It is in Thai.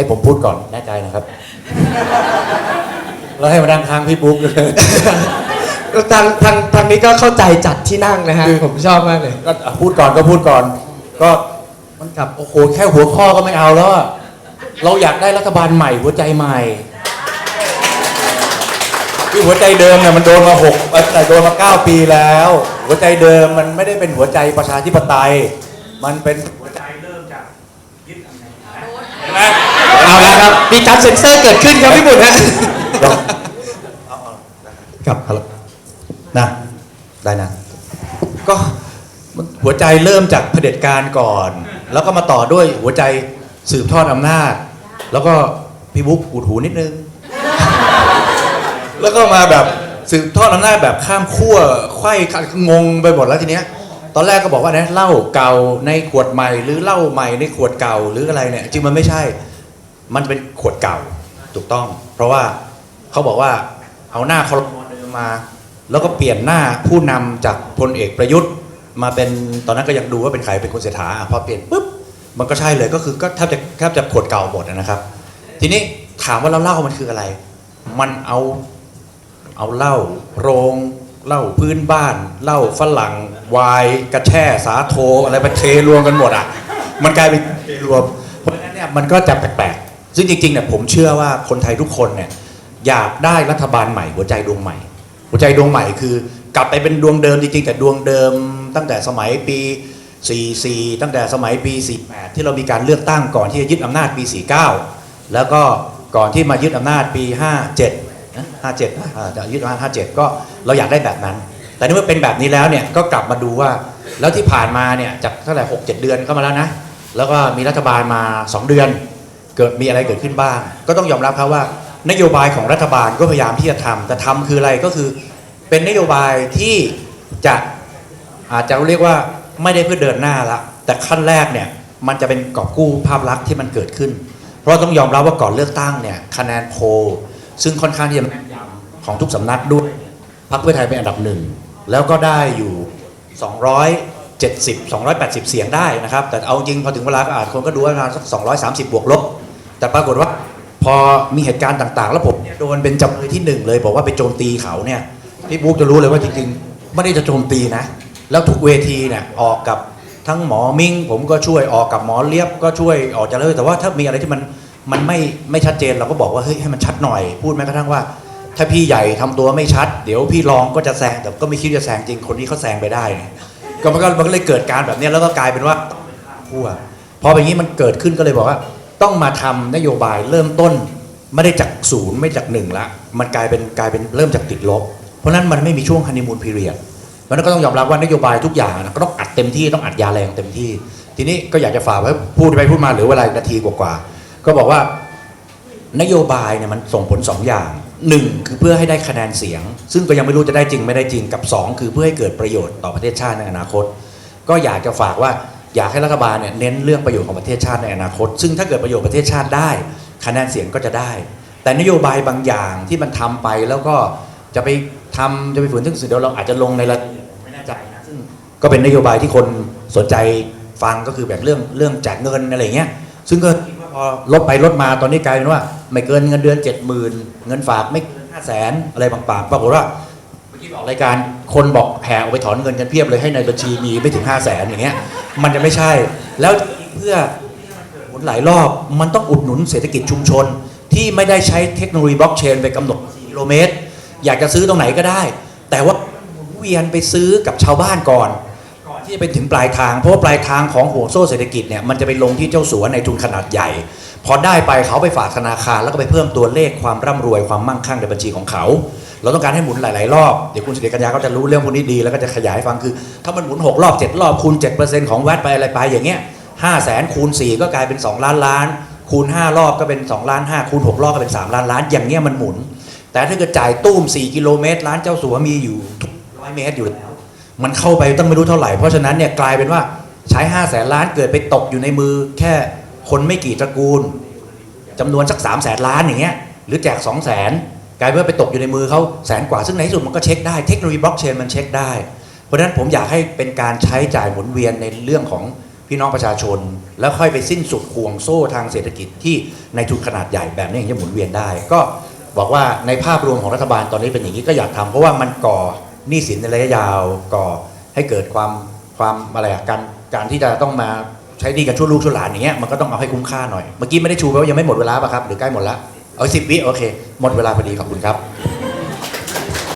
ให้ผมพูดก่อนแน่ใจนะครับ แล้วให้มานั่งข้างพี่บุ๊กเลยทางทางทางนี้ก็เข้าใจจัดที่นั่งนะฮะผมชอบมากเลย ก็อะพูดก่อนก็พูดก่อน ก็มันกลับโอ้โหแค่หัวข้อก็ไม่เอาแล้วอะเราอยากได้รัฐบาลใหม่หัวใจใหม่คือหัวใจเดิมเนี่ยมันโดนมาหกเอ่อแต่โดนมาเก้าปีแล้ว หัวใจเดิมมันไม่ได้เป็นหัวใจประชาธิปไตย มันเป็นหัวใจเริ่มจากยึดอำนาจเห็นไหม เอาละครับ มีการเซ็นเซอร์เกิดขึ้นครับพี่บุญฮะลองเอาเอาครับฮัลโหลนะได้นะ ก็มันหัวใจเริ่มจากเผด็จการก่อน แล้วก็มาต่อด้วยหัวใจสืบทอดอำนาจ แล้วก็พี่บุ๊กอุดหูนิดนึง แล้วก็มาแบบสืบทอดอำนาจแบบข้ามขั้วไขว้งงไปหมดแล้วทีเนี้ย ตอนแรกก็บอกว่าเนี่ยเหล้าเก่าในขวดใหม่ หรือเหล้าใหม่ในขวดเก่าหรืออะไรเนี่ยจริงมันไม่ใช่ มันเป็นขวดเก่าถูกต้อง เพราะว่าเขาบอกว่าเอาหน้าคอรมอเดิมมา แล้วก็เปลี่ยนหน้าผู้นำจากพลเอกประยุทธ์ มาเป็นตอนนั้นก็ยังดูว่าเป็นใครเป็นคุณเศรษฐาพอเปลี่ยนปุ๊บมันก็ใช่เลยก็คือก็แทบจะแทบจะขวดเก่าหมดนะครับ ทีนี้ถามว่าแล้วเล้ามันคืออะไร มันเอาเอาเหล้าโรงเหล้าพื้นบ้านเหล้าฝรั่งไวน์กระแช่สาโทอะไรมาเทรวมกันหมดอะ มันกลายเป็นรวม เพราะฉะนั้นเนี่ยมันก็จะแปลกๆ ซึ่งจริงๆเนี่ยผมเชื่อว่าคนไทยทุกคนเนี่ยอยากได้รัฐบาลใหม่หัวใจดวงใหม่ หัวใจดวงใหม่คือกลับไปเป็นดวงเดิมจริงๆแต่ดวงเดิม ตั้งแต่สมัยปี 44 ตั้งแต่สมัยปี 48 ที่เรามีการเลือกตั้งก่อนที่จะยึดอำนาจปี 49 แล้วก็ก่อนที่มายึดอำนาจปี 57นะ57นะอ่าจะยึดอำนาจ57 ก็เราอยากได้แบบนั้น แต่นี่เมื่อเป็นแบบนี้แล้วเนี่ยก็กลับมาดูว่าแล้วที่ผ่านมาเนี่ยจากเท่าไหร่6 7 เดือนเข้ามาแล้วนะแล้วก็มีรัฐบาลมา 2 เดือน เกิดมีอะไรเกิดขึ้นบ้าง ก็ต้องยอมรับครับว่านโยบายของรัฐบาลก็พยายามที่จะทำแต่ทำคืออะไรก็คือ เป็นนโยบายที่จะอาจจะเรียกว่าไม่ได้เพื่อเดินหน้าละแต่ขั้นแรกเนี่ยมันจะเป็นกอบกู้ภาพลักษณ์ที่มันเกิดขึ้น เพราะต้องยอมรับว่าก่อนเลือกตั้งเนี่ยคะแนนโพลซึ่งค่อนข้างที่จะแม่นยำของทุกสำนักด้วยพรรคเพื่อไทยเป็นอันดับหนึ่งแล้วก็ได้อยู่ 270 280 เสียงได้นะครับ แต่เอาจริงพอถึงเวลาก็อาจคนก็ดูว่าประมาณสัก230 บวกลบ แต่ปรากฏว่าพอมีเหตุการณ์ต่างๆ แล้วผมเนี่ยโดนเป็นจำเลยที่หนึ่งเลย บอกว่าไปโจมตีเขาเนี่ยพี่บุ๊กจะรู้เลยว่าจริงๆไม่ได้จะโจมตีนะ แล้วทุกเวทีเนี่ยออกกับทั้งหมอมิงผมก็ช่วยออกกับหมอเลียบก็ช่วยออกจากเลยแต่ว่าถ้ามีอะไรที่มันมันไม่ไม่ชัดเจนเราก็บอกว่าเฮ้ยให้มันชัดหน่อย พูดแม้กระทั่งว่า ถ้าพี่ใหญ่ทำตัวไม่ชัด เดี๋ยวพี่รองก็จะแซงแต่ก็ไม่คิดจะแซงจริงคนนี้เขาแซงไปได้ก็มันก็มันก็เลยเกิดการแบบนี้แล้วก็กลายเป็นว่าทั่วพอเป็นอย่างนี้มันเกิดขึ้นก็เลยบอกว่า ต้องมาทำนโยบายเริ่มต้น ไม่ได้จากศูนย์ไม่จากหนึ่งละมันกลายเป็นกลายเป็นเริ่มจากติดลบ เพราะนั้นมันไม่มีช่วงฮันนีมูนพีเรียดเพราะนั่นก็ต้องยอมรับว่านโยบายทุกอย่างนะก็ต้องอัดเต็มที่ต้องอัดยาแรงเต็มที่ ทีนี้ก็อยากจะฝากไว้พูดไปพูดมาหรือเวลานาทีกว่าๆก็บอกว่านโยบายเนี่ยมันส่งผล 2 อย่างหนึ่งคือเพื่อให้ได้คะแนนเสียง ซึ่งก็ยังไม่รู้จะได้จริงไม่ได้จริงกับ 2 คือเพื่อให้เกิดประโยชน์ต่อประเทศชาติในอนาคต ก็อยากจะฝากว่า อยากให้รัฐบาลเนี่ยเน้นเรื่องประโยชน์ของประเทศชาติในอนาคต ซึ่งถ้าเกิดประโยชน์ประเทศชาติได้คะแนนเสียงก็จะได้ แต่นโยบายบางอย่างที่มันทำไปแล้วก็จะไปทำจะไปฝืนซึ่งเดี๋ยวเราอาจจะลงในระเอียดไม่แน่ใจนะซึ่งก็เป็นนโยบายที่คนสนใจฟังก็คือแบบเรื่องเรื่องแจกเงินอะไรเงี้ยซึ่งก็คิดว่าพอลดไปลดมาตอนนี้กลายเป็นว่า ไม่เกินเงินเดือนเจ็ดหมื่นเงินฝากไม่เกินห้าแสนอะไรบางปากปรากฏว่า เมื่ออกรายการคนบอกแห่ออกไปถอนเงินกันเพียบเลยให้ในบัญชีมีไม่ถึงห้าแสนอย่างเงี้ย มันจะไม่ใช่ แล้วเพื่อหมุนหลายรอบมันต้องอุดหนุนเศรษฐกิจชุมชน ที่ไม่ได้ใช้เทคโนโลยีบล็อกเชนไปกำหนดกิโลเมตร อยากจะซื้อตรงไหนก็ได้ แต่ว่าเวียนไปซื้อกับชาวบ้านก่อน ก่อนที่จะไปถึงปลายทาง เพราะว่าปลายทางของห่วงโซ่เศรษฐกิจเนี่ยมันจะไปลงที่เจ้าสัวในทุนขนาดใหญ่ พอได้ไปเขาไปฝากธนาคารแล้วก็ไปเพิ่มตัวเลขความร่ำรวยความมั่งคั่งในบัญชีของเขา เราต้องการให้หมุนหลาย ๆ รอบ เดี๋ยวคุณสิริกัญญาก็จะรู้เรื่องพวกนี้ดี แล้วก็จะขยายให้ฟังคือ ถ้ามันหมุน 6 รอบ 7 รอบคูณ7%ของแวตไปอะไรไปอย่างเงี้ย5 0 0แสนคูณ 4 ก็กลายเป็น 2 ล้านล้าน คูณ 5 รอบก็เป็น 2 ล้าน5คูณ 6 รอบก็เป็น 3 ล้านล้าน อย่างเงี้ยมันหมุน แต่ถ้าเกิดจ่ายตุ้ม 4 กิโลเมตรร้านเจ้าสัวมีอยู่ทุกร้อยเมตรอยู่แล้ว มันเข้าไปตั้งไม่รู้เท่าไหร่ เพราะฉะนั้นเนี่ยกลายเป็นว่าใช้5แสนล้านเกิดไปตกอยู่ในมือ แค่คนไม่กี่ตระกูลจำนวนสัก3แสนล้านอย่างเงี้ยหรือแจก2 0 0แสน กลายเป็นว่าไปตกอยู่ในมือเขาแสนกว่า ซึ่งในที่สุดมันก็เช็คได้เทคโนโลยีบล็อกเชนมันเช็คได้ เพราะฉะนั้นผมอยากให้เป็นการใช้จ่ายหมุนเวียนในเรื่องของพี่น้องประชาชน แล้วค่อยไปสิ้นสุดห่วงโซ่ทางเศรษฐกิจที่ในทุนขนาดใหญ่แบบนี้อย่างจะหมุนเวียนได้ ก็บอกว่าในภาพรวมของรัฐบาลตอนนี้เป็นอย่างนี้ก็อยากทำเพราะว่ามันก่อหนี้สินในระยะยาวก่อให้เกิดความความอะไรการการที่จะต้องมาใช้หนี้กันชั่วลูกชั่วหลานอย่างเงี้ยมันก็ต้องเอาให้คุ้มค่าหน่อย เมื่อกี้ไม่ได้ชูไปว่ายังไม่หมดเวลาป่ะครับหรือใกล้หมดละ เอาสิบวิโอเค หมดเวลาพอดีขอบคุณครับ